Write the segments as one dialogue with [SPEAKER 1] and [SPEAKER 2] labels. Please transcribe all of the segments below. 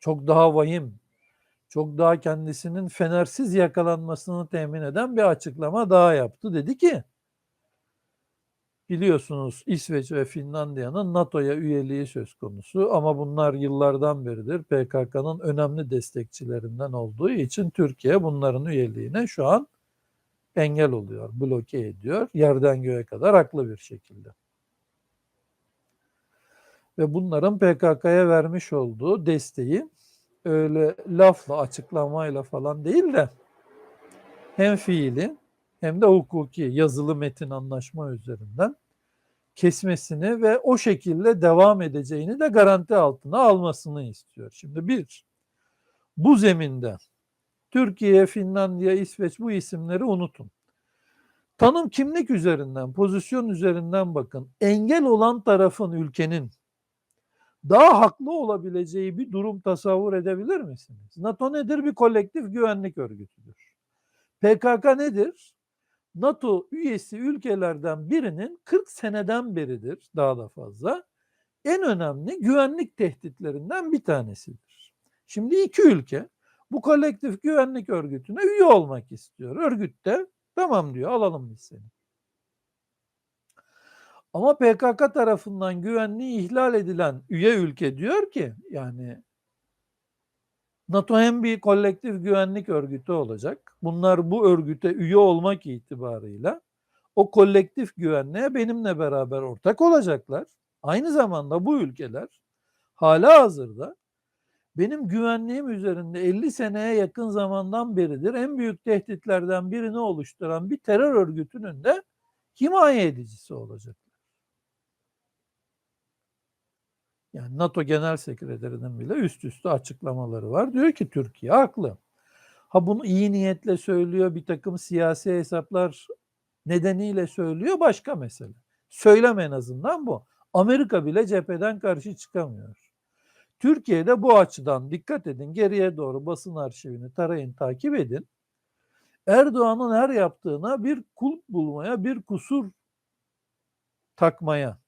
[SPEAKER 1] çok daha vahim, çok daha kendisinin fenersiz yakalanmasını temin eden bir açıklama daha yaptı. Dedi ki biliyorsunuz İsveç ve Finlandiya'nın NATO'ya üyeliği söz konusu ama bunlar yıllardan beridir PKK'nın önemli destekçilerinden olduğu için Türkiye bunların üyeliğine şu an engel oluyor, bloke ediyor yerden göğe kadar haklı bir şekilde. Ve bunların PKK'ya vermiş olduğu desteği öyle lafla, açıklamayla falan değil de hem fiili hem de hukuki yazılı metin anlaşma üzerinden kesmesini ve o şekilde devam edeceğini de garanti altına almasını istiyor. Şimdi bir, bu zeminde Türkiye, Finlandiya, İsveç bu isimleri unutun. Tanım kimlik üzerinden, pozisyon üzerinden bakın. Engel olan tarafın ülkenin daha haklı olabileceği bir durum tasavvur edebilir misiniz? NATO nedir? Bir kolektif güvenlik örgütüdür. PKK nedir? NATO üyesi ülkelerden birinin 40 seneden beridir daha da fazla en önemli güvenlik tehditlerinden bir tanesidir. Şimdi iki ülke bu kolektif güvenlik örgütüne üye olmak istiyor. Örgütte tamam diyor alalım biz seni. Ama PKK tarafından güvenliği ihlal edilen üye ülke diyor ki yani NATO hem bir kolektif güvenlik örgütü olacak. Bunlar bu örgüte üye olmak itibarıyla o kolektif güvenliğe benimle beraber ortak olacaklar. Aynı zamanda bu ülkeler hala hazırda benim güvenliğim üzerinde 50 seneye yakın zamandan beridir en büyük tehditlerden birini oluşturan bir terör örgütünün de himaye edicisi olacaklar. Yani NATO Genel Sekreterinin bile üst üste açıklamaları var. Diyor ki Türkiye haklı. Ha bunu iyi niyetle söylüyor, bir takım siyasi hesaplar nedeniyle söylüyor başka mesele. Söylem en azından bu. Amerika bile cepheden karşı çıkamıyor. Türkiye'de bu açıdan dikkat edin geriye doğru basın arşivini tarayın takip edin. Erdoğan'ın her yaptığına bir kulp bulmaya, bir kusur takmaya,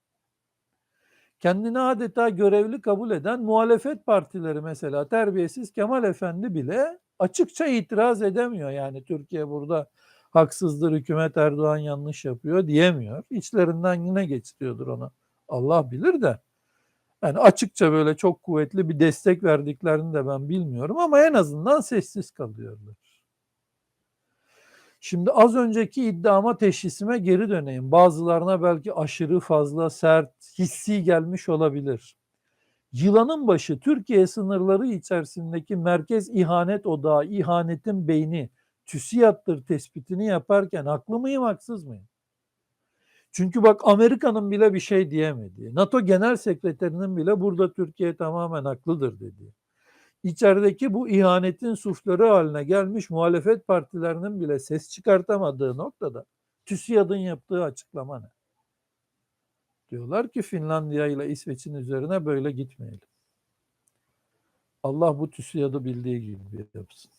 [SPEAKER 1] kendini adeta görevli kabul eden muhalefet partileri mesela terbiyesiz Kemal Efendi bile açıkça itiraz edemiyor. Yani Türkiye burada haksızdır, hükümet Erdoğan yanlış yapıyor diyemiyor. İçlerinden yine geçiriyordur ona. Allah bilir de. Yani açıkça böyle çok kuvvetli bir destek verdiklerini de ben bilmiyorum ama en azından sessiz kalıyorlar. Şimdi az önceki iddiama teşhisime geri döneyim. Bazılarına belki aşırı fazla sert, hissi gelmiş olabilir. Yılanın başı Türkiye sınırları içerisindeki merkez ihanet odağı, ihanetin beyni, TÜSİAD'tır tespitini yaparken haklı mıyım, haksız mıyım? Çünkü bak Amerika'nın bile bir şey diyemediği, NATO Genel Sekreterinin bile burada Türkiye tamamen haklıdır dediği içerideki bu ihanetin suçları haline gelmiş muhalefet partilerinin bile ses çıkartamadığı noktada TÜSİAD'ın yaptığı açıklama ne? Diyorlar ki Finlandiya ile İsveç'in üzerine böyle gitmeyelim. Allah bu TÜSİAD'ı bildiği gibi yapsın.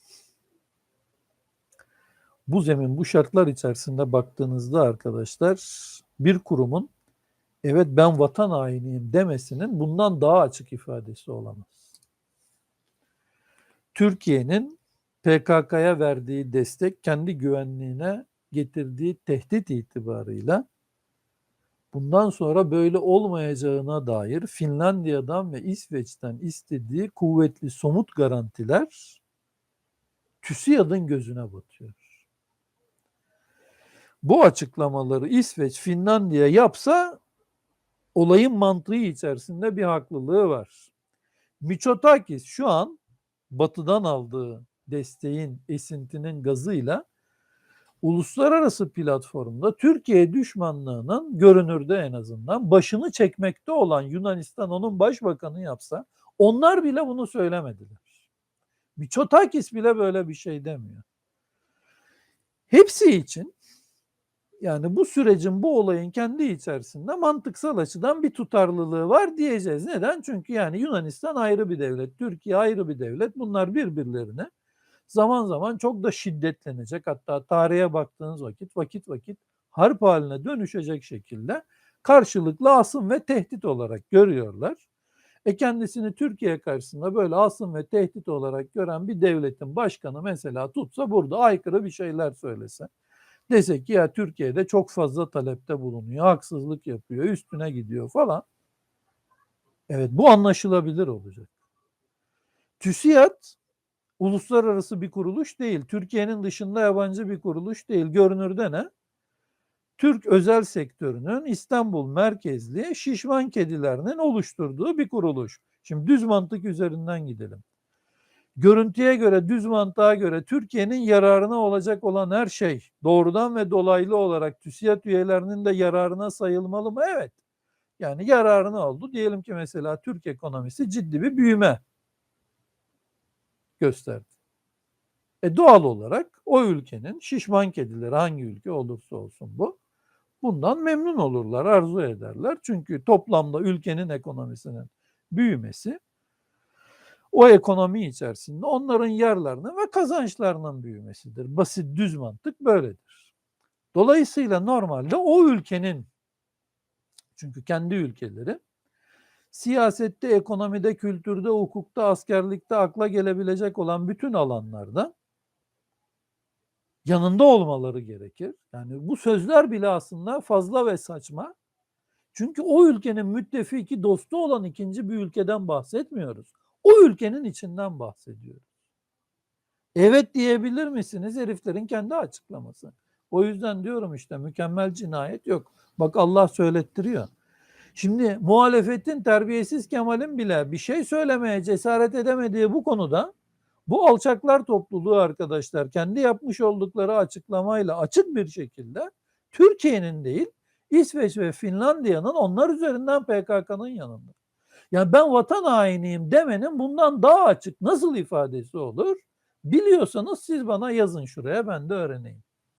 [SPEAKER 1] Bu zemin, bu şartlar içerisinde baktığınızda arkadaşlar bir kurumun evet ben vatan hainiyim demesinin bundan daha açık ifadesi olamaz. Türkiye'nin PKK'ya verdiği destek kendi güvenliğine getirdiği tehdit itibarıyla bundan sonra böyle olmayacağına dair Finlandiya'dan ve İsveç'ten istediği kuvvetli somut garantiler TÜSİAD'ın gözüne batıyor. Bu açıklamaları İsveç, Finlandiya yapsa olayın mantığı içerisinde bir haklılığı var. Miçotakis şu an batıdan aldığı desteğin, esintinin gazıyla uluslararası platformda Türkiye düşmanlığının görünürde en azından başını çekmekte olan Yunanistan onun başbakanı yapsa onlar bile bunu söylemediler. Miçotakis bile böyle bir şey demiyor. Hepsi için yani bu sürecin, bu olayın kendi içerisinde mantıksal açıdan bir tutarlılığı var diyeceğiz. Neden? Çünkü yani Yunanistan ayrı bir devlet, Türkiye ayrı bir devlet. Bunlar birbirlerine zaman zaman çok da şiddetlenecek. Hatta tarihe baktığınız vakit vakit vakit harp haline dönüşecek şekilde karşılıklı asım ve tehdit olarak görüyorlar. E kendisini Türkiye karşısında böyle asım ve tehdit olarak gören bir devletin başkanı mesela tutsa burada aykırı bir şeyler söylese. Dese ki ya Türkiye'de çok fazla talepte bulunuyor, haksızlık yapıyor, üstüne gidiyor falan. Evet bu anlaşılabilir olacak. TÜSİAD uluslararası bir kuruluş değil. Türkiye'nin dışında yabancı bir kuruluş değil. Görünürde ne? Türk özel sektörünün İstanbul merkezli şişman kedilerinin oluşturduğu bir kuruluş. Şimdi düz mantık üzerinden gidelim. Görüntüye göre, düz mantığa göre Türkiye'nin yararına olacak olan her şey doğrudan ve dolaylı olarak TÜSİAD üyelerinin de yararına sayılmalı mı? Evet. Yani yararına oldu. Diyelim ki mesela Türk ekonomisi ciddi bir büyüme gösterdi. E doğal olarak o ülkenin şişman kedileri hangi ülke olursa olsun bu bundan memnun olurlar, arzu ederler. Çünkü toplamda ülkenin ekonomisinin büyümesi o ekonomi içerisinde onların yarlarının ve kazançlarının büyümesidir. Basit düz mantık böyledir. Dolayısıyla normalde o ülkenin çünkü kendi ülkeleri siyasette, ekonomide, kültürde, hukukta, askerlikte akla gelebilecek olan bütün alanlarda yanında olmaları gerekir. Yani bu sözler bile aslında fazla ve saçma. Çünkü o ülkenin müttefiki, dostu olan ikinci bir ülkeden bahsetmiyoruz. O ülkenin içinden bahsediyoruz. Evet diyebilir misiniz? Heriflerin kendi açıklaması. O yüzden diyorum işte mükemmel cinayet yok. Bak Allah söylettiriyor. Şimdi muhalefetin terbiyesiz Kemal'in bile bir şey söylemeye cesaret edemediği bu konuda bu alçaklar topluluğu arkadaşlar kendi yapmış oldukları açıklamayla açık bir şekilde Türkiye'nin değil İsveç ve Finlandiya'nın onlar üzerinden PKK'nın yanında. Yani ben vatan hainiyim demenin bundan daha açık nasıl ifadesi olur? Biliyorsanız siz bana yazın şuraya ben de öğreneyim.